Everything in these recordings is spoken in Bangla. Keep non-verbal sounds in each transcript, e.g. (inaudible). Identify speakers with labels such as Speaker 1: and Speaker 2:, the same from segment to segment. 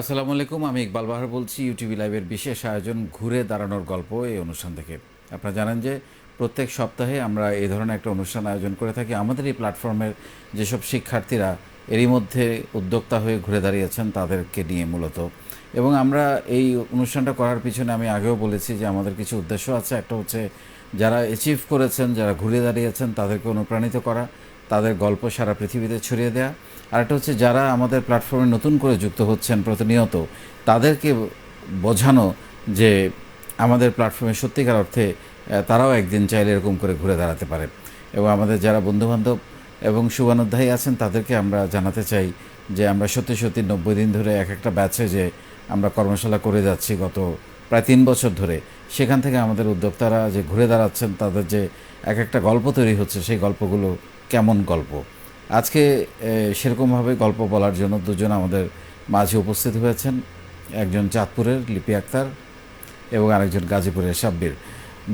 Speaker 1: আসসালামু আলাইকুম, আমি ইকবাল বাহার বলছি, ইউটিভি লাইভের বিশেষ আয়োজন ঘুরে দাঁড়ানোর গল্প এই অনুষ্ঠান থেকে। আপনারা জানেন যে প্রত্যেক সপ্তাহে আমরা এই ধরনের একটা অনুষ্ঠান আয়োজন করে থাকি। আমাদের এই প্ল্যাটফর্মের যেসব শিক্ষার্থীরা এরই মধ্যে উদ্যোক্তা হয়ে ঘুরে দাঁড়িয়েছেন, তাদেরকে নিয়ে মূলত। এবং আমরা এই অনুষ্ঠানটা করার পিছনে আমি আগেও বলেছি যে আমাদের কিছু উদ্দেশ্য আছে। একটা হচ্ছে যারা অ্যাচিভ করেছেন, যারা ঘুরে দাঁড়িয়েছেন, তাদেরকে অনুপ্রাণিত করা। তাদের গল্প সারা পৃথিবীতে ছড়িয়ে দেওয়া আর একটা হচ্ছে যারা আমাদের প্ল্যাটফর্মে নতুন করে যুক্ত হচ্ছেন প্রতিনিয়ত, তাদেরকে বোঝানো যে আমাদের প্ল্যাটফর্মে সত্যিকার অর্থে তারাও একদিন চাইলে এরকম করে ঘুরে দাঁড়াতে পারে। এবং আমাদের যারা বন্ধুবান্ধব এবং শুভানুধ্যায়ী আছেন, তাদেরকে আমরা জানাতে চাই যে আমরা সত্যি সত্যি নব্বই দিন ধরে এক একটা ব্যাচে যে আমরা কর্মশালা করে যাচ্ছি গত প্রায় তিন বছর ধরে, সেখান থেকে আমাদের উদ্যোক্তারা যে ঘুরে দাঁড়াচ্ছেন, তাদের যে এক একটা গল্প তৈরি হচ্ছে, সেই গল্পগুলো কেমন গল্প? আজকে সেরকমভাবে গল্প বলার জন্য দুজন আমাদের মাঝে উপস্থিত হয়েছেন। একজন চাঁদপুরের লিপি আক্তার এবং আরেকজন গাজীপুরের সাব্বির।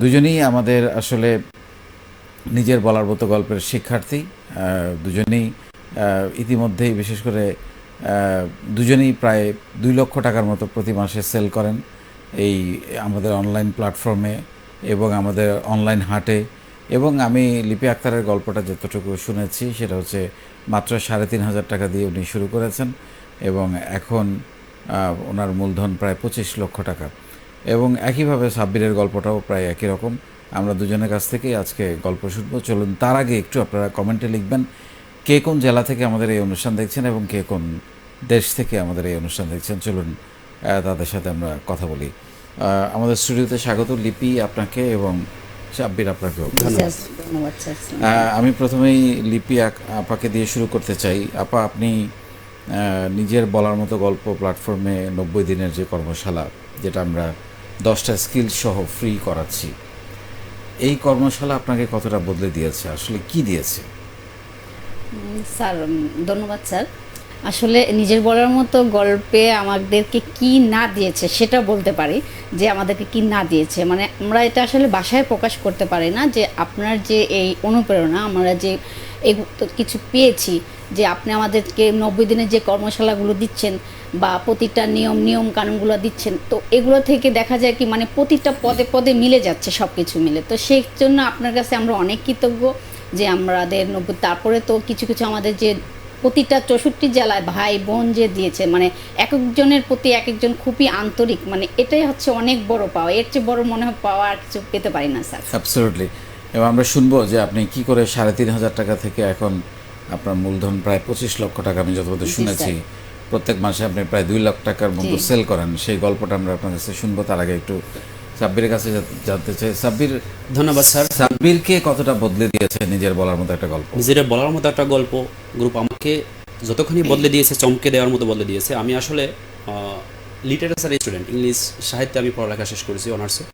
Speaker 1: দুজনেই আমাদের আসলে নিজের বলার মতো গল্পের শিক্ষার্থী। দুজনেই ইতিমধ্যেই বিশেষ করে দুজনেই প্রায় দুই লক্ষ টাকার মতো প্রতি মাসে সেল করেন। এই আমাদের অনলাইন প্ল্যাটফর্মে এবং আমাদের অনলাইন হাটে এবং আমি লিপি আক্তারের গল্পটা যতটুকু শুনেছি, সেটা হচ্ছে মাত্র সাড়ে তিন হাজার টাকা দিয়ে উনি শুরু করেছেন এবং এখন ওনার মূলধন প্রায় পঁচিশ লক্ষ টাকা। এবং একইভাবে সাব্বিরের গল্পটাও প্রায় একই রকম। আমরা দুজনের কাছ থেকেই আজকে গল্প শুনব। চলুন, তার আগে একটু আপনারা কমেন্টে লিখবেন কে কোন জেলা থেকে আমাদের এই অনুষ্ঠান দেখছেন এবং কে কোন দেশ থেকে আমাদের এই অনুষ্ঠান দেখছেন। চলুন তাদের সাথে আমরা কথা বলি। আমাদের স্টুডিওতে স্বাগত লিপি আপনাকে এবং সাব্বির আপনাকেও।
Speaker 2: স্যার, ধন্যবাদ। স্যার
Speaker 1: আমি প্রথমেই লিপি আপাকে দিয়ে শুরু করতে চাই। আপা আপনি নিজের বলার মতো গল্প প্ল্যাটফর্মে নব্বই দিনের যে কর্মশালা যেটা আমরা দশটা স্কিল সহ ফ্রি করাচ্ছি এই কর্মশালা আপনাকে কতটা বদলে দিয়েছে? আসলে কি দিয়েছে?
Speaker 2: স্যার ধন্যবাদ স্যার। আসলে নিজের বলার মতো গল্পে আমাদেরকে কি না দিয়েছে সেটা বলতে পারি, যে আমাদেরকে কি না দিয়েছে। মানে আমরা এটা আসলে বাসায় প্রকাশ করতে পারি না যে আপনার যে এই অনুপ্রেরণা, আমরা যে এই কিছু পেয়েছি, যে আপনি আমাদেরকে নব্বই দিনের যে কর্মশালাগুলো দিচ্ছেন বা প্রতিটা নিয়ম নিয়ম কানুনগুলো দিচ্ছেন, তো এগুলো থেকে দেখা যায় কি মানে প্রতিটা পদে পদে মিলে যাচ্ছে সব কিছু মিলে। তো সেই জন্য আপনার কাছে আমরা অনেক কৃতজ্ঞ যে আমাদের নব্বই, তারপরে তো কিছু কিছু আমাদের যে প্রতিটা চৌষট্টি জেলায় ভাই বোন যে দিয়েছে মানে এক একজনের প্রতি এক একজন খুবই আন্তরিক মানে এটাই হচ্ছে অনেক বড় পাওয়া। এর চেয়ে বড় মনে হয় পাওয়া আর কিছু পেতে পারি না স্যার।
Speaker 1: অ্যাবসলিউটলি এবং আমরা শুনব যে আপনি কি করে সাড়ে তিন হাজার টাকা থেকে এখন আপনার মূলধন প্রায় পঁচিশ লক্ষ টাকা আমি যতদূর শুনেছি প্রত্যেক মাসে আপনি প্রায় দুই লাখ টাকার মতো সেল করেন। সেই গল্পটা আমরা আপনার কাছে শুনব তার আগে একটু সাব্বিরের কাছে জানতে চাই। সাব্বির
Speaker 3: ধন্যবাদ স্যার।
Speaker 1: সাব্বিরকে কতটা বদলে দিয়েছে নিজের বলার মতো একটা গল্প?
Speaker 3: নিজের বলার মতো একটা গল্প গ্রুপ আমাকে যতখানি বদলে দিয়েছে, চমকে দেওয়ার মতো বদলে দিয়েছে, আমি আসলে লিটারেচার স্টুডেন্ট ইংলিশ সাহিত্যে আমি পড়ালেখা শেষ করেছি অনার্সে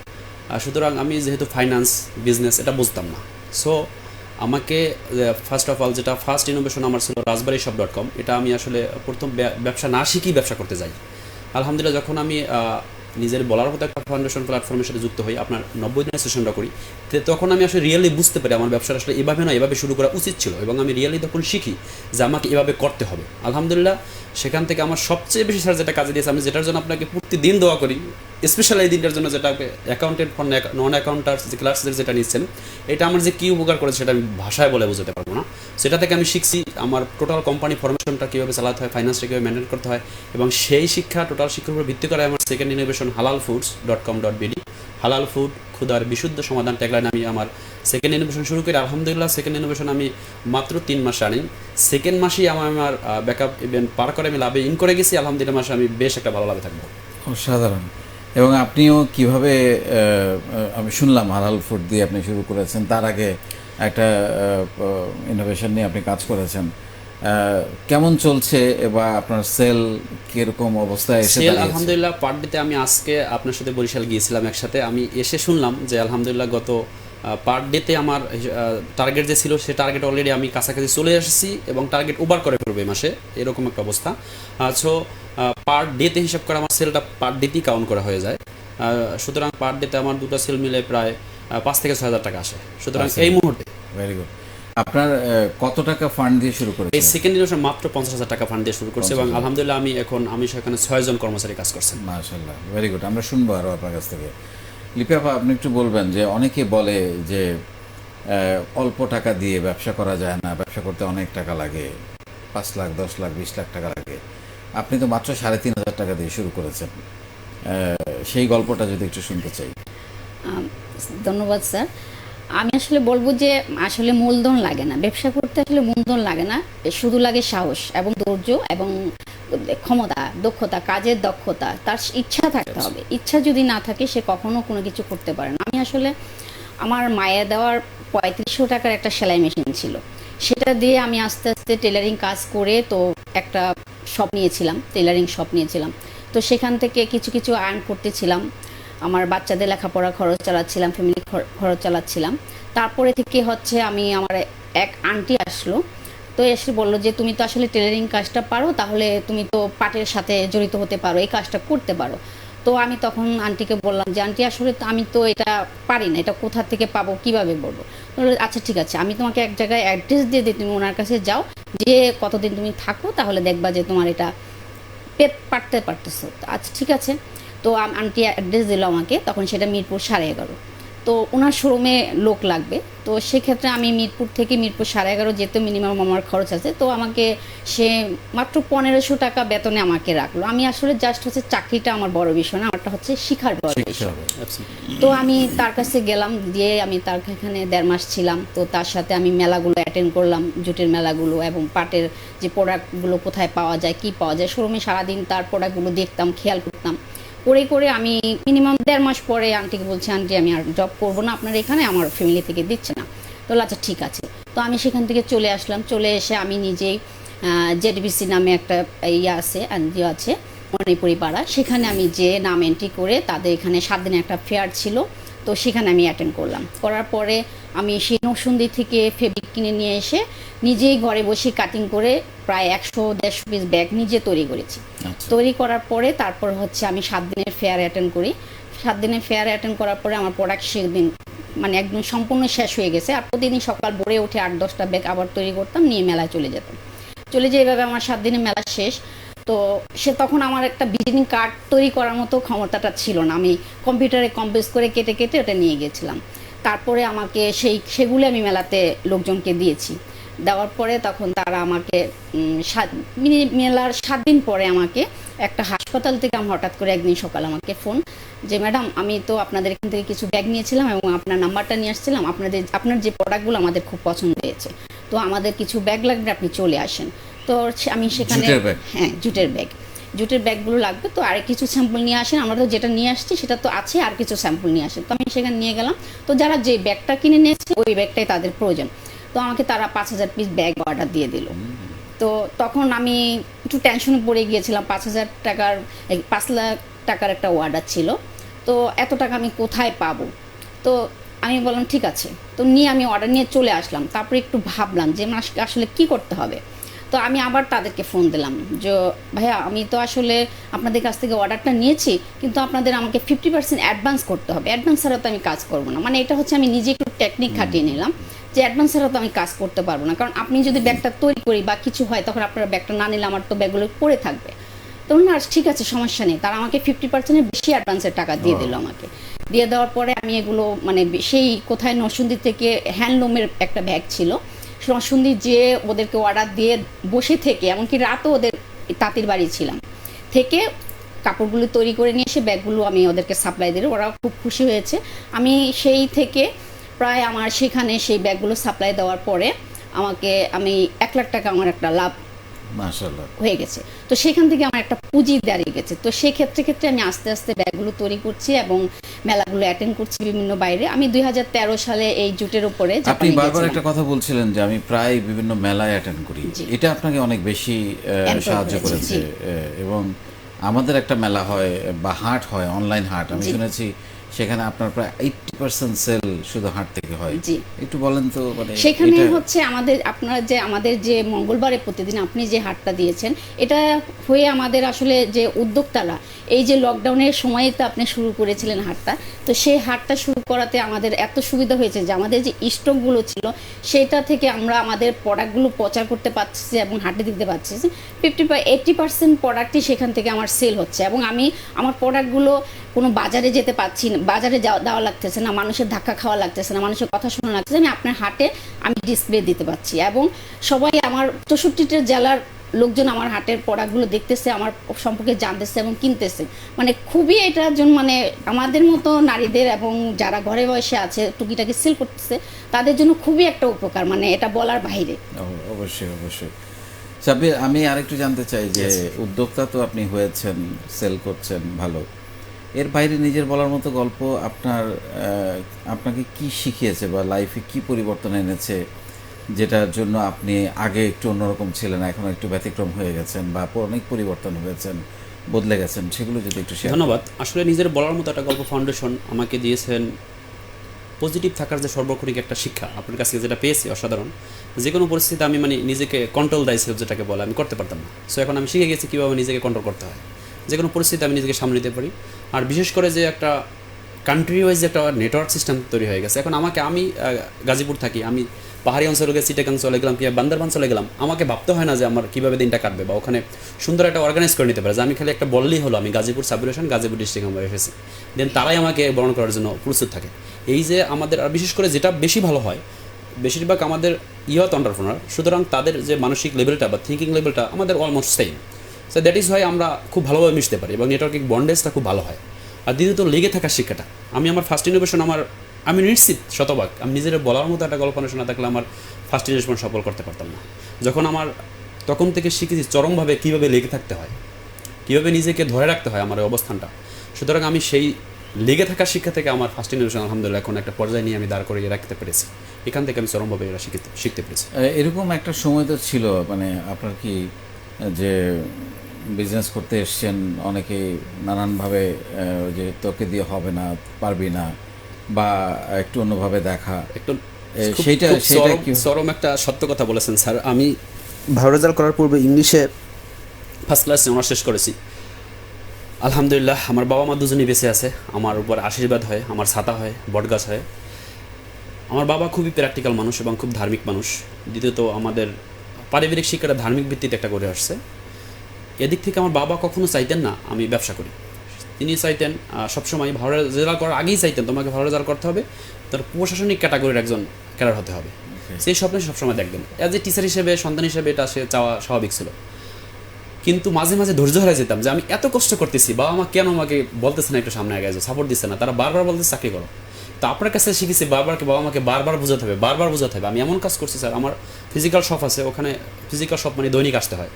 Speaker 3: সুতরাং আমি যেহেতু ফাইন্যান্স বিজনেস এটা বুঝতাম না। সো আমাকে ফার্স্ট অফ অল যেটা ফার্স্ট ইনোভেশন আমার ছিল রাজবাড়ি শপ ডট কম এটা আমি আসলে প্রথম ব্যবসা না শিখেই ব্যবসা করতে যাই। আলহামদুলিল্লাহ যখন আমি নিজের বলার মতো একটা ফাউন্ডেশন প্ল্যাটফর্মের সাথে যুক্ত হই আপনার নব্বই দিনের সেশনটা করি তখন আমি আসলে রিয়েলি বুঝতে পারি আমার ব্যবসা আসলে এভাবে না এভাবে শুরু করা উচিত ছিল এবং আমি রিয়েলি তখন শিখি যে আমাকে এভাবে করতে হবে। আলহামদুলিল্লাহ, সেখান থেকে আমার সবচেয়ে বেশি স্যার যেটা কাজে দিয়েছে, আমি যেটার জন্য আপনাকে প্রতিদিন দোয়া করি স্পেশাল এই দিনটার জন্য যেটা অ্যাকাউন্টেন্ট ফর নন অ্যাকাউন্টার্স যে ক্লাসদের যেটা নিচ্ছেন, এটা আমার যে কী উপকার করেছে সেটা আমি ভাষায় বলে বোঝাতে পারব না। সেটা থেকে আমি শিখছি আমার টোটাল কোম্পানি ফরমেশনটা কীভাবে চালাতে হয় ফাইন্যান্সটা কীভাবে মেনটেন করতে হয় এবং সেই শিক্ষা টোটাল শিক্ষার উপর ভিত্তি করে আমার second halal foods dot com dot BD halal food ক্ষুদার বিশুদ্ধ সমাধান ট্যাগলাইন আমি আমার সেকেন্ড ইনোভেশন শুরু করি। আলহামদুলিল্লাহ সেকেন্ড ইনোভেশন আমি মাত্র তিন মাস আনি সেকেন্ড মাসেই আমার আমার ব্যাকআপ ইভেন্ট পার করে আমি লাভে ইন করে গেছি। আলহামদুলিল্লাহ, মাসে আমি বেশ একটা ভালো লাভে থাকব।
Speaker 1: অসাধারণ। এবং আপনিও কীভাবে আমি শুনলাম হালাল ফুড দিয়ে আপনি শুরু করেছেন। তার আগে একটা ইনোভেশন নিয়ে আপনি কাজ করেছেন। কেমন চলছে বা আপনার সেল কীরকম অবস্থায় এসে
Speaker 3: সেল আলহামদুলিল্লাহ পার ডেতে আমি আজকে আপনার সাথে বরিশাল গিয়েছিলাম একসাথে। আমি এসে শুনলাম যে আলহামদুলিল্লাহ গত পার ডেতে আমার টার্গেট যে ছিল সে টার্গেট অলরেডি আমি কাছাকাছি চলে এসেছি এবং টার্গেট ওভার করে ফেলবে এই মাসে। এরকম একটা অবস্থা। সো পার ডেতে হিসাব করে আমার সেলটা পার ডেতেই কাউন্ট করা হয়ে যায়। সুতরাং পার ডেতে আমার দুটো সেল মিলে প্রায় পাঁচ থেকে ছয় হাজার টাকা আসে। সুতরাং। এই মুহূর্তে
Speaker 1: ভেরি গুড আপনার কত টাকা ফান্ড দিয়ে শুরু
Speaker 3: এই সেকেন্ড ইনোভেশন মাত্র পঞ্চাশ হাজার টাকা ফান্ড দিয়ে শুরু করছে এবং আলহামদুলিল্লাহ আমি এখন আমি সেখানে ছয়জন কর্মচারী কাজ করছেন
Speaker 1: মাশাল্লাহ ভেরি গুড আমরা শুনব আরও আপনার কাছ থেকে। লিপিয়াপা আপনি একটু বলবেন যে অনেকে বলে যে অল্প টাকা দিয়ে ব্যবসা করা যায় না ব্যবসা করতে অনেক টাকা লাগে পাঁচ লাখ দশ লাখ বিশ লাখ টাকা লাগে। আপনি তো মাত্র সাড়ে তিন হাজার টাকা দিয়ে শুরু করেছেন। আহ, সেই গল্পটা যদি একটু শুনতে চাই।
Speaker 2: ধন্যবাদ স্যার। আমি আসলে বলব যে আসলে মূলধন লাগে না। ব্যবসা করতে আসলে মূলধন লাগে না। শুধু লাগে সাহস এবং ধৈর্য এবং ক্ষমতা, দক্ষতা, কাজের দক্ষতা, তার ইচ্ছা থাকতে হবে। ইচ্ছা যদি না থাকে, সে কখনো কোনো কিছু করতে পারে না। আমি আসলে আমার মায়ের দেওয়ার পঁয়ত্রিশশো টাকার একটা সেলাই মেশিন ছিল। সেটা দিয়ে আমি আস্তে আস্তে টেলারিং কাজ করে তো একটা শপ নিয়েছিলাম টেলারিং শপ নিয়েছিলাম। তো সেখান থেকে কিছু কিছু আর্ন করতেছিলাম। আমার বাচ্চাদের লেখাপড়া খরচ চালাচ্ছিলাম ফ্যামিলি খরচ চালাচ্ছিলাম। তারপরে থেকে হচ্ছে আমি আমার এক আন্টি আসলো। তো এসে বলল যে, তুমি তো আসলে টেলারিং কাজটা পারো, তাহলে তুমি তো পাটের সাথে জড়িত হতে পারো, এই কাজটা করতে পারো। তো আমি তখন আন্টিকে বললাম যে আন্টি আসলে আমি তো এটা পারি না, এটা কোথা থেকে পাবো, কীভাবে বলব আচ্ছা ঠিক আছে, আমি তোমাকে এক জায়গায় অ্যাড্রেস দিয়ে দিই, তুমি ওনার কাছে যাও, যে কতদিন তুমি থাকো, তাহলে দেখবা যে তোমার এটা পারতে পারতেছো। আচ্ছা ঠিক আছে। তো আন্টি অ্যাড্রেস দিল আমাকে তখন সেটা মিরপুর সাড়ে এগারো। তো ওনার শোরুমে লোক লাগবে। তো সেক্ষেত্রে আমি মিরপুর থেকে মিরপুর সাড়ে এগারো যেতে মিনিমাম আমার খরচ আছে। তো আমাকে সে মাত্র পনেরোশো টাকা বেতনে আমাকে রাখল। আমি আসলে জাস্ট হচ্ছে চাকরিটা আমার বড় বিষয় না আমারটা হচ্ছে শিখার বড় বিষয়। তো আমি তার কাছে গেলাম দিয়ে আমি তার এখানে দেড় মাস ছিলাম। তো তার সাথে আমি মেলাগুলো অ্যাটেন্ড করলাম জুটের মেলাগুলো এবং পাটের যে প্রোডাক্টগুলো কোথায় পাওয়া যায় কি পাওয়া যায় শোরুমে সারাদিন তার প্রোডাক্টগুলো দেখতাম খেয়াল করতাম। করে করে আমি মিনিমাম দেড় মাস পরে আন্টিকে বলছি আন্টি আমি আর জব করব না, আপনার এখানে আমার ফ্যামিলি থেকে দিচ্ছে না। তো আচ্ছা ঠিক আছে। তো আমি সেখান থেকে চলে আসলাম। চলে এসে আমি নিজেই জেডবিসি নামে একটা ইয়ে আছে, এনজিও আছে মণিপুরি পাড়া। সেখানে আমি যে নাম এন্ট্রি করে তাদের এখানে সাত দিনে একটা ফেয়ার ছিল। তো সেখানে আমি অ্যাটেন্ড করলাম। করার পরে আমি সেই নরসুন্দি থেকে ফেব্রিক কিনে নিয়ে এসে নিজেই ঘরে বসে কাটিং করে প্রায় একশো দেড়শো পিস ব্যাগ নিজে তৈরি করেছি।
Speaker 1: আচ্ছা।
Speaker 2: তৈরি করার পরে তারপর হচ্ছে আমি সাত দিনের ফেয়ার অ্যাটেন্ড করি। সাত দিনের ফেয়ার অ্যাটেন্ড করার পরে আমার প্রোডাক্ট সেদিন মানে একদম সম্পূর্ণ শেষ হয়ে গেছে। আর প্রতিদিন সকাল ভোরে উঠে আট দশটা ব্যাগ আবার তৈরি করতাম নিয়ে মেলায় চলে যেতাম। চলে যেয়ে এভাবে আমার সাত দিনের মেলা শেষ। তো সে তখন আমার একটা ভিজিটিং কার্ড তৈরি করার মতো ক্ষমতাটা ছিল না। আমি কম্পিউটারে কম্পেস করে কেটে কেটে ওটা নিয়ে গেছিলাম তারপরে আমাকে সেই, সেগুলো আমি মেলাতে লোকজনকে দিয়েছি। দেওয়ার পরে তখন তারা আমাকে মেলার সাত দিন পরে আমাকে একটা হাসপাতাল থেকে আমি হঠাৎ করে একদিন সকাল আমাকে ফোন যে, ম্যাডাম, আমি তো আপনাদের এখান থেকে কিছু ব্যাগ নিয়েছিলাম এবং আপনার নাম্বারটা নিয়ে আসছিলাম। আপনাদের, আপনার যে প্রোডাক্টগুলো আমাদের খুব পছন্দ হয়েছে, তো আমাদের কিছু ব্যাগ লাগবে, আপনি চলে আসেন। তো আমি সেখানে
Speaker 1: জুটের ব্যাগ?
Speaker 2: হ্যাঁ জুটের ব্যাগ। জুটের ব্যাগগুলো লাগবে তো আর কিছু স্যাম্পল নিয়ে আসেন। আমরা তো যেটা নিয়ে আসছি সেটা তো আছে আর কিছু স্যাম্পল নিয়ে আসেন। তো আমি সেখানে নিয়ে গেলাম। তো যারা যে ব্যাগটা কিনে নিয়েছে ওই ব্যাগটাই তাদের প্রয়োজন। তো আমাকে তারা পাঁচ হাজার পিস ব্যাগ অর্ডার দিয়ে দিল। তো তখন আমি একটু টেনশনে পড়ে গিয়েছিলাম। পাঁচ হাজার টাকার পাঁচ লাখ টাকার একটা অর্ডার ছিল। তো এত টাকা আমি কোথায় পাবো? তো আমি বললাম ঠিক আছে। তো নিয়ে আমি অর্ডার নিয়ে চলে আসলাম। তারপরে একটু ভাবলাম যে আসলে কি করতে হবে? তো আমি আবার তাদেরকে ফোন দিলাম যে ভাইয়া আমি তো আসলে আপনাদের কাছ থেকে অর্ডারটা নিয়েছি কিন্তু আপনাদের আমাকে ফিফটি পার্সেন্ট অ্যাডভান্স করতে হবে। অ্যাডভান্স ছাড়া তো আমি কাজ করব না। মানে এটা হচ্ছে আমি নিজে একটু টেকনিক খাটিয়ে নিলাম যে অ্যাডভান্স ছাড়া তো আমি কাজ করতে পারব না। কারণ আপনি যদি ব্যাগটা তৈরি করি বা কিছু হয় তখন আপনার ব্যাগটা না নিলে আমার তো ব্যাগগুলো পড়ে থাকবে। তো না ঠিক আছে সমস্যা নেই। তারা আমাকে ফিফটি পার্সেন্টের বেশি অ্যাডভান্সের টাকা দিয়ে দিল আমাকে। দিয়ে দেওয়ার পরে আমি এগুলো মানে সেই কোথায় নরসুন্দি থেকে হ্যান্ডলুমের একটা ব্যাগ ছিল। নরসুন্দি যে ওদেরকে অর্ডার দিয়ে বসে থেকে, এমনকি রাতও ওদের তাঁতির বাড়ি ছিলাম, থেকে কাপড়গুলো তৈরি করে নিয়ে এসে ব্যাগগুলো আমি ওদেরকে সাপ্লাই দিলাম। ওরা খুব খুশি হয়েছে। আমি সেই থেকে প্রায় আমার সেখানে সেই ব্যাগগুলো সাপ্লাই দেওয়ার পরে আমাকে, আমি এক লাখ টাকা আমার একটা লাভ হয়ে গেছে। তো সেখান থেকে আমার একটা পুঁজি দাঁড়িয়ে গেছে। তো সেই ক্ষেত্রে ক্ষেত্রে আমি আস্তে আস্তে ব্যাগগুলো তৈরি করছি এবং মেলাগুলো অ্যাটেন্ড করছি বিভিন্ন বাইরে। আমি দুই হাজার তেরো সালে এই জুটের উপরে
Speaker 1: আপনি বারবার একটা কথা বলছিলেন যে আমি প্রায় বিভিন্ন মেলায় অ্যাটেন্ড করি। এটা আপনাকে অনেক বেশি সাহায্য
Speaker 2: করেছে,
Speaker 1: এবং আমাদের একটা মেলা হয় বা হাট হয় অনলাইন হাট। আমি শুনেছি সেখানে আপনার প্রায় এইটটি পার্সেন্ট সেল শুধু হাট থেকে হয়
Speaker 2: জি।
Speaker 1: একটু বলেন তো মানে
Speaker 2: সেখানে হচ্ছে আমাদের আপনার যে আমাদের যে মঙ্গলবারে প্রতিদিন আপনি যে হাটটা দিয়েছেন এটা হয়ে আমাদের আসলে যে উদ্যোক্তারা এই যে লকডাউনের সময়ে তো আপনি শুরু করেছিলেন হাটটা তো সেই হাটটা শুরু করাতে আমাদের এত সুবিধা হয়েছে যে আমাদের যে স্টকগুলো ছিল সেটা থেকে আমরা আমাদের প্রোডাক্টগুলো প্রচার করতে পারছি এবং হাটে দিতে পারছি ফিফটি এইটটি পার্সেন্ট প্রোডাক্টই সেখান থেকে আমার সেল হচ্ছে এবং আমি আমার প্রোডাক্টগুলো কোনো বাজারে যেতে পারছি না বাজারে যাওয়া- দেওয়া লাগতেছে না মানুষের ধাক্কা খাওয়া লাগতেছে না মানুষের কথা শোনা লাগতেছে আমি আপনার হাটে আমি ডিসপ্লে দিতে পারছি। এবং সবাই আমার চৌষট্টিটা জেলার লোকজন আমার হাটের প্রোডাক্টগুলো দেখতেছে আমার সম্পর্কে জানতেছে এবং কিনতেছে। মানে খুবই এটার জন্য মানে আমাদের মতো নারীদের এবং যারা ঘরে বয়সে আছে টুকিটাকে সেল করতেছে তাদের জন্য খুবই একটা উপকার মানে এটা বলার বাইরে।
Speaker 1: অবশ্যই অবশ্যই। সাব্বির আমি আরেকটু জানতে চাই যে উদ্যোক্তা তো আপনি হয়েছেন সেল করছেন ভালো। এর বাইরে নিজের বলার মতো গল্প আপনার আপনাকে কি শিখিয়েছে বা লাইফে কি পরিবর্তন এনেছে যেটার জন্য আপনি আগে একটু অন্যরকম ছিলেন, এখন একটু ব্যতিক্রম হয়ে গেছেন বা অনেক পরিবর্তন হয়েছেন, বদলে গেছেন, সেগুলো যদি একটু
Speaker 3: ধন্যবাদ। আসলে নিজের বলার মতো একটা গল্প ফাউন্ডেশন আমাকে দিয়েছেন পজিটিভ থাকার যে সর্বক্ষণিক একটা শিক্ষা, আপনার কাছে যেটা পেয়েছি অসাধারণ। যে কোনো পরিস্থিতিতে আমি মানে নিজেকে কন্ট্রোল দায় সেলফ যেটাকে বলে, আমি করতে পারতাম না। সো এখন আমি শিখে গেছি কীভাবে নিজেকে কন্ট্রোল করতে হয়। যে কোনো পরিস্থিতিতে আমি নিজেকে সামলে নিতে পারি। আর বিশেষ করে যে একটা কান্ট্রি ওয়াইজ একটা নেটওয়ার্ক সিস্টেম তৈরি হয়ে গেছে। এখন আমাকে আমি গাজীপুর থাকি, আমি পাহাড়ি অঞ্চলে গেছি চিটাগাং চলে গেলাম কিংবা বান্দারবান চলে গেলাম, আমাকে ভাবতে হয় না যে আমার কীভাবে দিনটা কাটবে বা ওখানে সুন্দর একটা অর্গানাইজ করে নিতে পারে। যে আমি খালি একটা বললেই হলো, আমি গাজীপুর সাবডিভিশন গাজীপুর ডিস্ট্রিক্ট আমরা এসেছি। দেন তারাই আমাকে বরণ করার জন্য প্রস্তুত থাকে। এই যে আমাদের, আর বিশেষ করে যেটা বেশি ভালো হয়, বেশিরভাগ আমাদের ইয়ত অন্টারপ্রনার সুতরাং তাদের যে মানসিক লেভেলটা বা থিঙ্কিং লেভেলটা আমাদের almost same so that is হয় আমরা খুব ভালোভাবে মিশতে পারি এবং নেটওয়ার্কিং বন্ডেজটা খুব ভালো হয়। আর দ্বিতীয়ত লেগে থাকার শিক্ষাটা। আমি আমার ফার্স্ট ইনোভেশন আমার, আমি নিশ্চিত শতভাগ, আমি নিজের বলার মতো একটা গল্প না থাকলে আমার ফার্স্ট ইনোভেশন সফল করতে পারতাম না। যখন আমার তখন থেকে শিখেছি চরমভাবে কীভাবে লেগে থাকতে হয়, কীভাবে নিজেকে ধরে রাখতে হয় আমার অবস্থানটা। সুতরাং আমি সেই লেগে থাকার শিক্ষা থেকে আমার ফার্স্ট ইনোভেশন আলহামদুলিল্লাহ এখন একটা পর্যায়ে নিয়ে আমি দাঁড় করিয়ে রাখতে পেরেছি। এখান থেকে আমি চরমভাবে এরা শিখতে শিখতে পেরেছি।
Speaker 1: এরকম একটা সময় তো ছিল মানে আপনার কি, যে বিজনেস করতে এসছেন অনেকে নানানভাবে যে তোকে দিয়ে হবে না পারবি না বা একটু অন্যভাবে দেখা।
Speaker 3: একটু
Speaker 1: সেইটা- কি-
Speaker 3: চরম একটা সত্য কথা বলেছেন স্যার। আমি ভালো রেজাল্ট করার পূর্বে ইংলিশে ফার্স্ট ক্লাসে অনার্স শেষ করেছি। আলহামদুলিল্লাহ আমার বাবা মা দুজনেই বেঁচে আছে। আমার উপর আশীর্বাদ হয় আমার ছাতা হয় বটগাছ হয়। আমার বাবা খুবই প্র্যাকটিক্যাল মানুষ এবং খুব ধার্মিক মানুষ। দ্বিতীয়ত আমাদের পারিবারিক শিক্ষাটা ধার্মিক ভিত্তিতে একটা করে আসছে। এদিক থেকে আমার বাবা কখনো চাইতেন না আমি ব্যবসা করি। তিনি চাইতেন সবসময় ভালো রেজাল্ট করার আগেই চাইতেন তোমাকে ভালো রেজাল্ট করতে হবে তার প্রশাসনিক ক্যাটাগরির একজন ক্যাডার হতে হবে। সেই স্বপ্ন সবসময় দেখবেন অ্যাজ এ টিচার হিসেবে সন্তান হিসেবে এটা সে চাওয়া স্বাভাবিক ছিল। কিন্তু মাঝে মাঝে ধৈর্য হারাই যেতাম যে আমি এত কষ্ট করতেছি বাবা মা কেন আমাকে বলতেছে না একটু সামনে আগে সাপোর্ট দিচ্ছে না তারা বারবার বলতে চাকরি করো। তো আপনার কাছে শিখেছি বারবারকে বাবা মাকে বারবার বোঝাতে হবে বারবার বোঝাতে হবে। আমি এমন কাজ করছি স্যার আমার ফিজিক্যাল শপ আছে ওখানে ফিজিক্যাল শপ মানে দৈনিক আসতে হয়।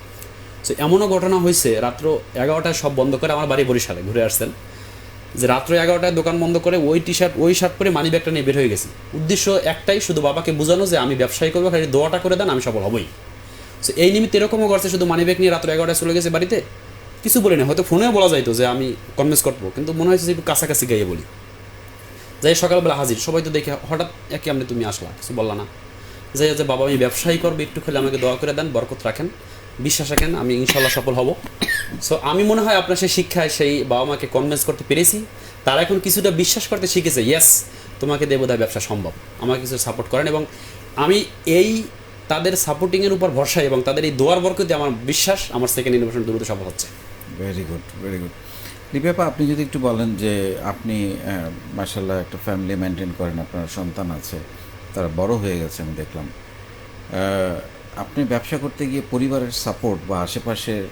Speaker 3: তো এমনও ঘটনা হয়েছে, রাত্র এগারোটায় সব বন্ধ করে আমার বাড়ি বরিশালে ঘুরে আসছেন। যে রাত্র এগারোটায় দোকান বন্ধ করে ওই টি শার্ট ওই শার্ট পরে মানি ব্যাগটা নিয়ে বের হয়ে গেছি। উদ্দেশ্য একটাই, শুধু বাবাকে বোঝানো যে আমি ব্যবসায়ী করব, খালি দোয়াটা করে দেন, আমি সফল হবই। তো এই নিমিত্তে এরকমও করছে শুধু মানি ব্যাগ নিয়ে রাত্র এগারোটায় চলে গেছে বাড়িতে, কিছু বলি না, হয়তো ফোনেও বলা যাইতো যে আমি কনভিন্স করব, কিন্তু মনে হয়েছে যে একটু কাছাকাছি গাইয়ে বলি। যাই সকালবেলা হাজির, সবাই তো দেখে হঠাৎ একে আপনি তুমি আসলা, কিছু বললা না। যাই যে বাবা আমি ব্যবসায়ী করব, একটু খেলে আমাকে দোয়া করে দেন, বরকত রাখেন। বিশ্বাস রাখেন, আমি ইনশাল্লাহ সফল হব। সো আমি মনে হয় আপনার সেই শিক্ষায় সেই বাবা মাকে কনভিন্স করতে পেরেছি। তারা এখন কিছুটা বিশ্বাস করতে শিখেছে ইয়েস তোমাকে দেবো বোধহয় ব্যবসা সম্ভব। আমাকে কিছু সাপোর্ট করেন এবং আমি এই তাদের সাপোর্টিংয়ের উপর ভরসা এবং তাদের এই দোয়ার বরকতে আমার বিশ্বাস আমার সেকেন্ড ইনোভেশন দ্রুত সফল হচ্ছে।
Speaker 1: ভেরি গুড ভেরি গুড লিপিয়াপা আপনি যদি একটু বলেন যে আপনি মার্শাল্লাহ একটা ফ্যামিলি মেনটেন করেন, আপনার সন্তান আছে, তারা বড় হয়ে গেছে, আমি দেখলাম। আপনি ব্যবসা করতে গিয়ে পরিবারের সাপোর্ট বা আশেপাশের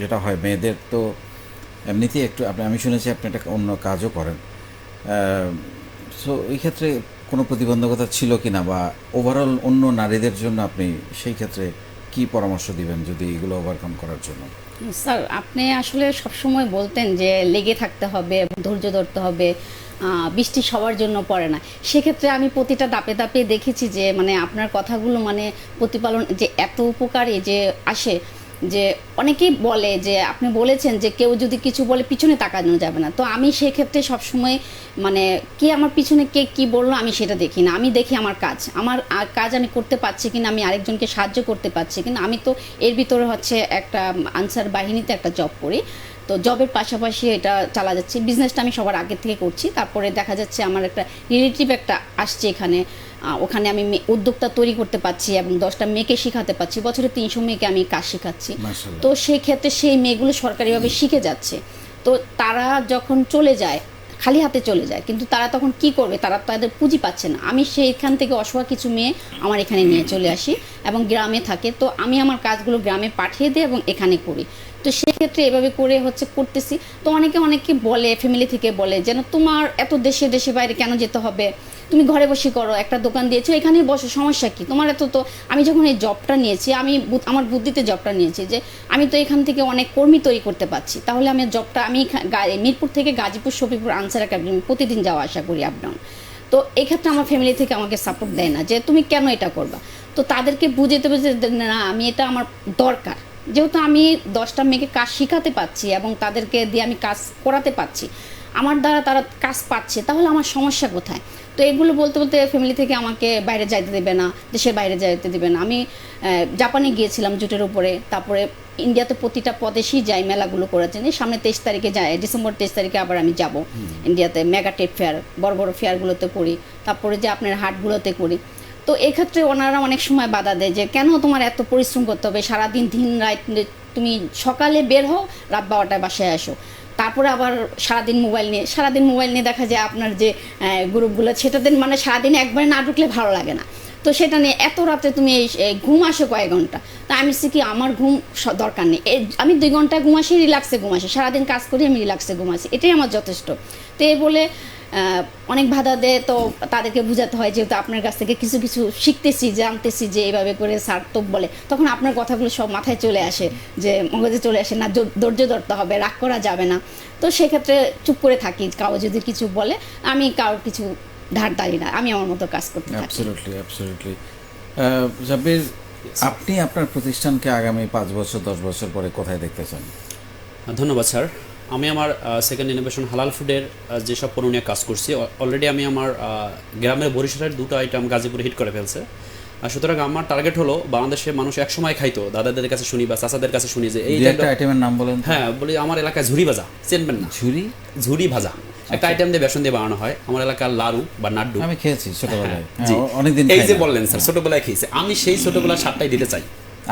Speaker 1: যেটা হয় মেয়েদের তো এমনিতেই একটু, আপনি, আমি শুনেছি আপনি একটা অন্য কাজও করেন। সো এই ক্ষেত্রে কোনো প্রতিবন্ধকতা ছিল কি না বা ওভারঅল অন্য নারীদের জন্য আপনি সেই ক্ষেত্রে কি পরামর্শ দিবেন যদি এগুলো ওভারকাম করার জন্য?
Speaker 2: স্যার, আপনি আসলে সবসময় বলতেন যে লেগে থাকতে হবে, ধৈর্য ধরতে হবে। বৃষ্টি সবার জন্য পড়ে না। সেক্ষেত্রে আমি প্রতিটা দাপে দাপে দেখেছি যে মানে আপনার কথাগুলো মানে প্রতিপালন, যে এত উপকারী যে আসে, যে অনেকেই বলে যে, আপনি বলেছেন যে কেউ যদি কিছু বলে পিছনে তাকানো যাবে না। তো আমি সেক্ষেত্রে সবসময় মানে কে আমার পিছনে কে কি বলল আমি সেটা দেখি না। আমি দেখি আমার কাজ। আমার কাজ আমি করতে পারছি কিনা, আমি আরেকজনকে সাহায্য করতে পারছি কিনা, আমি তো এর ভিতরে হচ্ছে একটা আনসার বাহিনীতে একটা জব করি। তো জবের পাশাপাশি এটা চালা যাচ্ছে। বিজনেসটা আমি সবার আগে থেকে করছি। তারপরে দেখা যাচ্ছে আমার একটা রিলেটিভ একটা আসছে এখানে। ওখানে আমি উদ্যোক্তা তৈরি করতে পারছি এবং দশটা মেয়েকে শেখাতে পারছি। বছরে তিনশো মেয়েকে আমি কাজ শেখাচ্ছি। তো সেই ক্ষেত্রে সেই মেয়েগুলো সরকারিভাবে শিখে যাচ্ছে। তো তারা যখন চলে যায় খালি হাতে চলে যায় কিন্তু তারা তখন কি করবে? তারা তাদের পুঁজি পাচ্ছে না। আমি সেইখান থেকে অসহায় কিছু মেয়ে আমার এখানে নিয়ে চলে আসি এবং গ্রামে থাকে। তো আমি আমার কাজগুলো গ্রামে পাঠিয়ে দিই এবং এখানে করি। তো সেক্ষেত্রে এভাবে করে হচ্ছে করতেছি। তো অনেকে অনেকে বলে ফ্যামিলি থেকে বলে যেন তোমার এত দেশে দেশে বাইরে কেন যেতে হবে? তুমি ঘরে বসে করো, একটা দোকান দিয়েছ, এখানেই বসো, সমস্যা কি? তোমার এত তো, আমি যখন এই জবটা নিয়েছি, আমি আমার বুদ্ধিতে জবটা নিয়েছি যে, আমি তো এখান থেকে অনেক কর্মী তৈরি করতে পারছি। তাহলে আমি জবটা আমি মিরপুর থেকে গাজীপুর, শফিপুর আনসার একাডেমি প্রতিদিন যাওয়া আসা করি আপডাউন তো এক্ষেত্রে আমার ফ্যামিলি থেকে আমাকে সাপোর্ট দেয় না যে, তুমি কেন এটা করবা? তো তাদেরকে বুঝাতে বুঝতে না, আমি এটা আমার দরকার। যেহেতু আমি দশটা মেয়েকে কাজ শেখাতে পাচ্ছি এবং তাদেরকে দিয়ে আমি কাজ করাতে পারছি আমার দ্বারা তারা কাজ পাচ্ছে তাহলে আমার সমস্যা কোথায়? তো এগুলো বলতে বলতে ফ্যামিলি থেকে আমাকে বাইরে যাইতে দেবে না দেশের বাইরে যাইতে দেবে না। আমি জাপানে গিয়েছিলাম জুটের উপরে তারপরে ইন্ডিয়াতে প্রতিটা প্রদেশেই যাই মেলাগুলো করেছেন এই সামনে তেইশ তারিখে যাই ডিসেম্বর তেইশ তারিখে আবার আমি যাব ইন্ডিয়াতে। মেগা টেপ ফেয়ার বড় বড় ফেয়ারগুলোতে করি তারপরে যে আপনার হাটগুলোতে করি। তো এক্ষেত্রে ওনারা অনেক সময় বাধা দেয় যে, কেন তোমার এত পরিশ্রম করতে হবে? সারাদিন দিন রাত তুমি সকালে বের হও, রাত বারোটায় বাসায় আসো। তারপরে আবার সারাদিন মোবাইল নিয়ে, সারাদিন মোবাইল নিয়ে দেখা যায় আপনার যে গ্রুপগুলো সেটাতে মানে সারাদিন একবারে না ঢুকলে ভালো লাগে না। তো সেটা নিয়ে এত রাতে তুমি এই ঘুম আসো কয়েক ঘণ্টা। তা আমি বলছি কি, আমার ঘুম দরকার নেই। আমি দুই ঘণ্টা ঘুম আসি, রিল্যাক্সে ঘুম আসি। সারাদিন কাজ করি, আমি রিল্যাক্সে ঘুম আসি। এটাই আমার যথেষ্ট। তো এই বলে অনেক বাধা দেয় তো তাদেরকে বোঝাতে হয় যেহেতু আপনার কাছ থেকে কিছু কিছু শিখতেছি জানতেছি যে এইভাবে করে স্যার তো বলে। তখন আপনার কথাগুলো সব মাথায় চলে আসে যে মগজে চলে আসে না ধৈর্য- ধরতে হবে রাগ করা যাবে না। তো সেক্ষেত্রে চুপ করে থাকি কাউ যদি কিছু বলে আমি কারোর কিছু ধার দাঁড়ি না আমি আমার মতো কাজ করতে থাকি।
Speaker 1: অ্যাবসলিউটলি অ্যাবসলিউটলি জাবির আপনি আপনার প্রতিষ্ঠানকে আগামী পাঁচ বছর দশ বছর পরে কোথায় দেখতে চান
Speaker 3: ধন্যবাদ স্যার। আমি আমার সেকেন্ড ইনোভেশন হালাল ফুডের যেসব পণ্য নিয়ে কাজ করছি অলরেডি আমি আমার গ্রামের বরিশালের দুটো আইটেম গাজীপুরে হিট করে ফেলছে। সুতরাং আমার টার্গেট হলো বাংলাদেশে মানুষ একসময় খাইতো দাদাদের কাছে শুনি বা চাচাদের কাছে শুনি যে এই
Speaker 1: একটা আইটেমের নাম বলেন
Speaker 3: হ্যাঁ বলি আমার এলাকায় ঝুরি ভাজা চেনবেন না।
Speaker 1: ঝুরি
Speaker 3: ঝুরি ভাজা একটা আইটেম দিয়ে বেসন দিয়ে বানানো হয়। আমার এলাকার লাড়ু বা নাড্ডু।
Speaker 1: আমি খেয়েছি ছোটবেলায়।
Speaker 3: জি।
Speaker 1: হ্যাঁ, অনেকদিন
Speaker 3: এই যে। বললেন স্যার ছোটবেলায় খেয়েছে। আমি সেই ছোটবেলার স্বাদটাই দিতে চাই।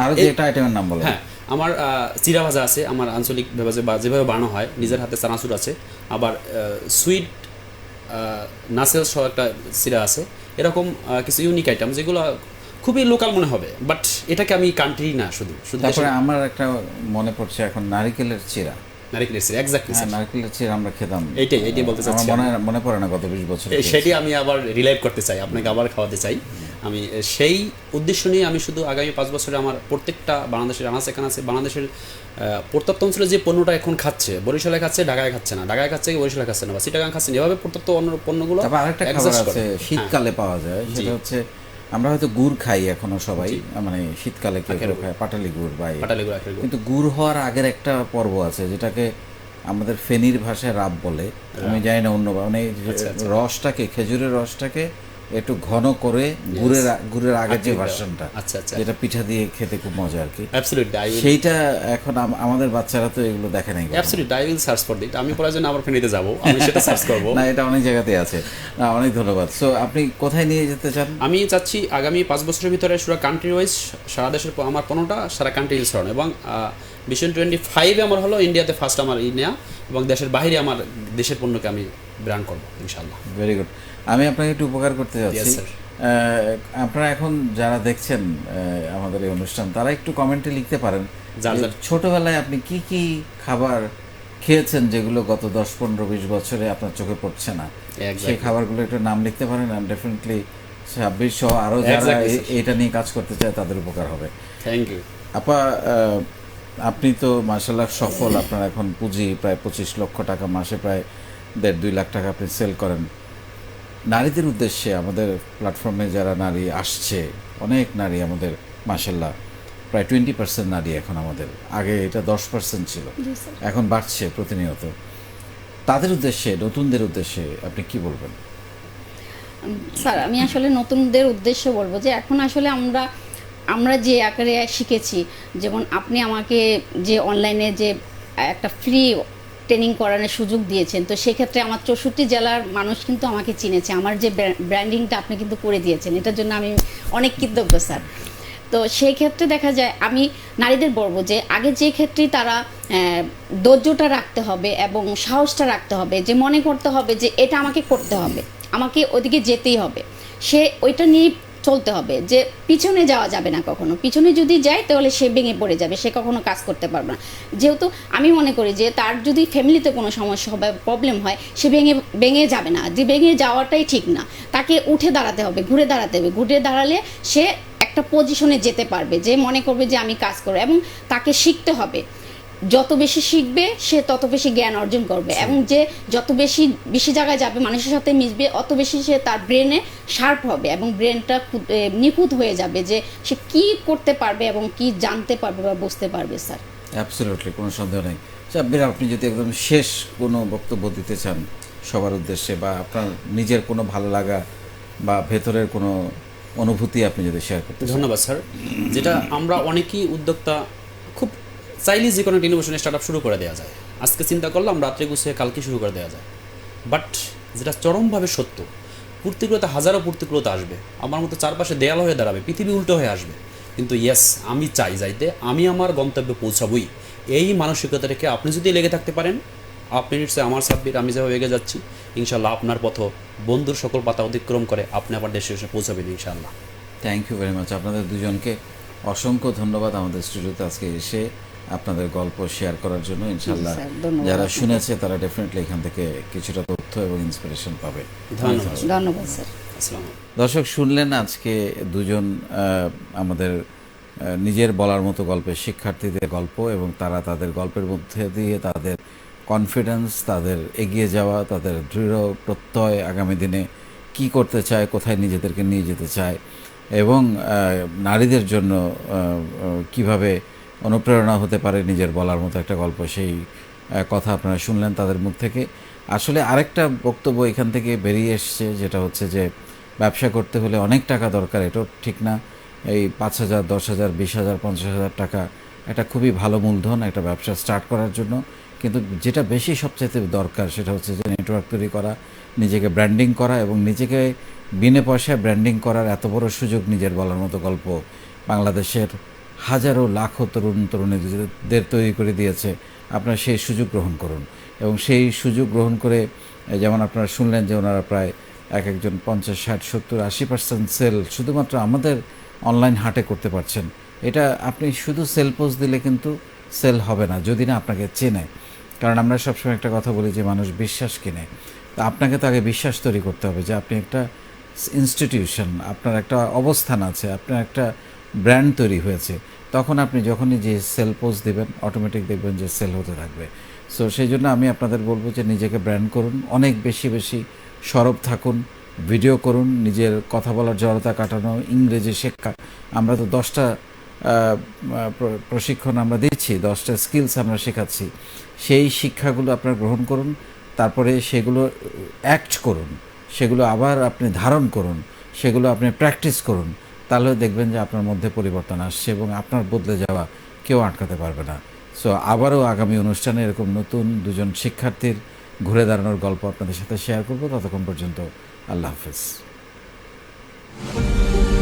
Speaker 1: আর যে একটা আইটেমের নাম বলেন।
Speaker 3: হ্যাঁ আমার চিরা ভাজা আছে আমার আঞ্চলিক ভাবে বা যেভাবে বানানো হয় নিজের হাতে চানাচুর আছে আবার সুইট নাসেল সহ একটা চিরা আছে। এরকম কিছু ইউনিক আইটেম যেগুলো খুবই লোকাল মনে হবে বাট এটাকে আমি কান্ট্রি না শুধু শুধু
Speaker 1: তারপরে আমার একটা মনে পড়ছে এখন নারিকেলের চিরা।
Speaker 3: নারিকেলের চিরা এক্স্যাক্টলি
Speaker 1: হ্যাঁ নারকেলের চিরা আমরা খেতাম।
Speaker 3: এইটাই বলতে চাচ্ছি
Speaker 1: মনে মনে পড়ে না গত বিশ বছর
Speaker 3: সেটি আমি আবার রিলাইভ করতে চাই আপনাকে আবার খাওয়াতে চাই। আমি সেই উদ্দেশ্য নিয়ে আমি শুধু আগামী পাঁচ বছরে আমার প্রত্যেকটা বাংলাদেশের আনাচে কানাচে বাংলাদেশের আহ, প্রত্যন্ত অঞ্চলে যে পণ্যটা এখন খাচ্ছে বরিশালে খাচ্ছে ঢাকায় খাচ্ছে না। ঢাকায় খাচ্ছে কি বরিশালে খাচ্ছে না? বা সিটাগাং খাচ্ছে না? এভাবে প্রত্যন্ত অন্য পণ্যগুলো
Speaker 1: আরেকটা খাবার আছে শীতকালে পাওয়া যায় সেটা হচ্ছে আমরা হয়তো গুড় খাই এখনও সবাই মানে শীতকালে কেউ কেউ খায় পাটালি গুড় বা কিন্তু গুড় হওয়ার আগের একটা পর্ব আছে যেটাকে আমাদের ফেনীর ভাষায় রাব বলে। আমি জানি না অন্য মানে
Speaker 3: আচ্ছা, আচ্ছা।
Speaker 1: রসটাকে খেজুরের রসটাকে একটু ঘন করে গুড়ের গুড়ের আগের যে ভার্সনটা
Speaker 3: আচ্ছা, আচ্ছা।
Speaker 1: যেটা পিঠা দিয়ে খেতে খুব মজা আর কি। সেইটা এখন আমাদের বাচ্চারা তো এগুলো দেখে নাই
Speaker 3: আমি পরে জন্য আবার ফেনীতে যাব। আমি সেটা সার্চ করব। (laughs)
Speaker 1: না এটা অনেক জায়গাতে আছে। না অনেক ধন্যবাদ। সো আপনি কোথায় নিয়ে যেতে চান?
Speaker 3: আমি চাচ্ছি আগামী পাঁচ বছরের ভিতরে পুরো কান্ট্রি ওয়াইজ সারা দেশের আমার পণ্যটা সারা কান্ট্রি ছড়ানো এবং ভিশন টোয়েন্টি ফাইভে আমার হলো ইন্ডিয়াতে ফার্স্ট আমার ই নেওয়া এবং দেশের বাইরে আমার দেশের পণ্যকে আমি ব্র্যান্ড করব ইনশাল্লাহ
Speaker 1: ভেরি গুড আমি আপনাকে একটু উপকার করতে যাচ্ছি। আহ, আপনারা এখন যারা দেখছেন আমাদের এই অনুষ্ঠান তারা একটু কমেন্টে লিখতে পারেন ছোটবেলায় আপনি কি কি খাবার খেয়েছেন যেগুলো গত দশ পনেরো বিশ বছরে আপনার চোখে পড়ছে না? সেই খাবারগুলো একটু নাম লিখতে পারেন আর ডেফিনেটলি ছাব্বিশ সহ আরও যারা. এটা নিয়ে কাজ করতে চায় তাদের উপকার হবে।
Speaker 3: থ্যাংক ইউ
Speaker 1: আপা আপনি তো মার্শাল্লাহ সফল। আপনার এখন পুঁজি প্রায় পঁচিশ লক্ষ টাকা মাসে প্রায় দেড় দুই লাখ টাকা আপনি সেল করেন। নারীদের উদ্দেশ্যে আমাদের প্ল্যাটফর্মে যারা নারী আসছে অনেক নারী আমাদের মার্শাল্লাহ প্রায় টোয়েন্টি পার্সেন্ট নারী এখন আমাদের। আগে এটা দশ পার্সেন্ট ছিল এখন বাড়ছে প্রতিনিয়ত। তাদের উদ্দেশ্যে নতুনদের উদ্দেশ্যে আপনি কি বলবেন?
Speaker 2: স্যার আমি আসলে নতুনদের উদ্দেশ্যে বলব যে এখন আসলে আমরা আমরা যে আকারে শিখেছি যেমন আপনি আমাকে যে অনলাইনে যে একটা ফ্রি ট্রেনিং করানোর সুযোগ দিয়েছেন। তো সেক্ষেত্রে আমার চৌষট্টি জেলার মানুষ কিন্তু আমাকে চিনেছে। আমার যে ব্র্যান্ডিংটা আপনি কিন্তু করে দিয়েছেন, এটার জন্য আমি অনেক কৃতজ্ঞ, স্যার। তো সেই ক্ষেত্রে দেখা যায়, আমি নারীদের বলব যে আগে যে ক্ষেত্রে তারা ধৈর্যটা রাখতে হবে এবং সাহসটা রাখতে হবে, যে মনে করতে হবে যে এটা আমাকে করতে হবে, আমাকে ওদিকে যেতেই হবে। সে ওইটা নিয়ে চলতে হবে, যে পিছনে যাওয়া যাবে না কখনো। পিছনে যদি যায়, তাহলে সে ভেঙে পড়ে যাবে, সে কখনো কাজ করতে পারবে না। যেহেতু আমি মনে করি যে তার যদি ফ্যামিলিতে কোনো সমস্যা হবে প্রবলেম হয়, সে ভেঙে ভেঙে যাবে না। যে ভেঙে যাওয়াটাই ঠিক না। তাকে উঠে দাঁড়াতে হবে, ঘুরে দাঁড়াতে হবে। ঘুরে দাঁড়ালে সে একটা পজিশনে যেতে পারবে, যে মনে করবে যে আমি কাজ করব এবং তাকে শিখতে হবে। যত বেশি শিখবে সে তত বেশি জ্ঞান অর্জন করবে। এবং যে যত বেশি বেশি জায়গায় যাবে মানুষের সাথে মিশবে অত বেশি সে তার ব্রেনে শার্প হবে এবং ব্রেনটা নিখুঁত হয়ে যাবে যে সে কি করতে পারবে এবং কি জানতে পারবে বা বুঝতে পারবে স্যার।
Speaker 1: অ্যাবসলিউটলি কোনো সন্দেহ নেই। সাব্বির আপনি যদি একদম শেষ কোনো বক্তব্য দিতে চান সবার উদ্দেশ্যে বা আপনার নিজের কোনো ভালো লাগা বা ভেতরের কোনো অনুভূতি আপনি যদি শেয়ার করতে
Speaker 3: ধন্যবাদ স্যার। যেটা আমরা অনেকেই উদ্যোক্তা খুব চাইলে যে কোনো টেলিভিশন স্টার্ট শুরু করে দেওয়া যায়। আজকে চিন্তা করলাম, রাত্রে গুছিয়ে কালকে শুরু করে দেওয়া যায়। বাট যেটা চরমভাবে সত্য প্রতিকূলতা হাজারো প্রতিকূলতা আসবে। আমার মতো চারপাশে দেয়াল হয়ে দাঁড়াবে, পৃথিবী উল্টো হয়ে আসবে। কিন্তু ইয়েস আমি চাই যাইতে, আমি আমার গন্তব্যে পৌঁছাবই। এই মানসিকতা রেখে আপনি যদি লেগে থাকতে পারেন, আপনি নিশ্চয়ই আমার সাব্বির, আমি যেভাবে এগিয়ে যাচ্ছি ইনশাল্লাহ আপনার পথ বন্ধুর সকল পাতা অতিক্রম করে আপনি আবার দেশে এসে পৌঁছাবেন ইনশাল্লাহ
Speaker 1: থ্যাংক ইউ ভেরি মাচ আপনাদের দুজনকে অসংখ্য ধন্যবাদ আমাদের স্টুডিওতে আজকে এসে। আপনাদের গল্প শেয়ার করার জন্য ইনশাল্লাহ যারা শুনেছে তারা ডেফিনেটলি এখান থেকে কিছুটা তথ্য এবং ইন্সপিরেশন পাবে।
Speaker 3: ধন্যবাদ
Speaker 2: ধন্যবাদ স্যার।
Speaker 3: আসসালামু
Speaker 1: দর্শক শুনলেন আজকে দুজন আমাদের নিজের বলার মতো গল্পের শিক্ষার্থীদের গল্প এবং তারা তাদের গল্পের মধ্যে দিয়ে তাদের কনফিডেন্স তাদের এগিয়ে যাওয়া তাদের দৃঢ় প্রত্যয় আগামী দিনে কি করতে চায় কোথায় নিজেদেরকে নিয়ে যেতে চায় এবং নারীদের জন্য কীভাবে অনুপ্রেরণা হতে পারে নিজের বলার মতো একটা গল্প। সেই কথা আপনারা শুনলেন তাদের মুখ থেকে। আসলে আরেকটা বক্তব্য এখান থেকে বেরিয়ে এসছে, যেটা হচ্ছে যে ব্যবসা করতে হলে অনেক টাকা দরকার, এটাও ঠিক না। এই পাঁচ হাজার, দশ হাজার, বিশ হাজার, পঞ্চাশ হাজার টাকা একটা খুবই ভালো মূলধন একটা ব্যবসা স্টার্ট করার জন্য। কিন্তু যেটা বেশি সবচেয়ে দরকার সেটা হচ্ছে যে নেটওয়ার্ক তৈরি করা, নিজেকে ব্র্যান্ডিং করা এবং নিজেকে বিনে পয়সায় ব্র্যান্ডিং করার এত বড় সুযোগ নিজের বলার মতো গল্প বাংলাদেশের হাজারো লাখো তরুণ তরুণীদের তৈরি করে দিয়েছে। আপনারা সেই সুযোগ গ্রহণ করুন। এবং সেই সুযোগ গ্রহণ করে যেমন আপনারা শুনলেন যে ওনারা প্রায় এক একজন পঞ্চাশ, ষাট, সত্তর, আশি পার্সেন্ট সেল শুধুমাত্র আমাদের অনলাইন হাটে করতে পারছেন। এটা আপনি শুধু সেল পোস্ট দিলে কিন্তু সেল হবে না, যদি না আপনাকে চেনে। কারণ আমরা সবসময় একটা কথা বলি যে মানুষ বিশ্বাস কিনে। তা আপনাকে তো আগে বিশ্বাস তৈরি করতে হবে যে আপনি একটা ইনস্টিটিউশন, আপনার একটা অবস্থান আছে, আপনার একটা ব্র্যান্ড তৈরি হয়েছে। তখন আপনি যখনই যে সেল পোস্ট দেবেন অটোমেটিক দেখবেন যে সেল হতে থাকবে। সো সেই জন্য আমি আপনাদের বলব যে নিজেকে ব্র্যান্ড করুন, অনেক বেশি বেশি সরব থাকুন ভিডিও করুন, নিজের কথা বলার জড়তা কাটানো, ইংরেজি শিক্ষা। আমরা তো দশটা প্রশিক্ষণ আমরা দিচ্ছি, দশটা স্কিলস আমরা শেখাচ্ছি। সেই শিক্ষাগুলো আপনারা গ্রহণ করুন, তারপরে সেগুলো অ্যাক্ট করুন, সেগুলো আবার আপনি ধারণ করুন, সেগুলো আপনি প্র্যাকটিস করুন। তাহলেও দেখবেন যে আপনার মধ্যে পরিবর্তন আসছে এবং আপনার বদলে যাওয়া কেউ আটকাতে পারবে না। সো আবারও আগামী অনুষ্ঠানে এরকম নতুন দুজন শিক্ষার্থীর ঘুরে দাঁড়ানোর গল্প আপনাদের সাথে শেয়ার করব। ততক্ষণ পর্যন্ত আল্লাহ হাফিজ।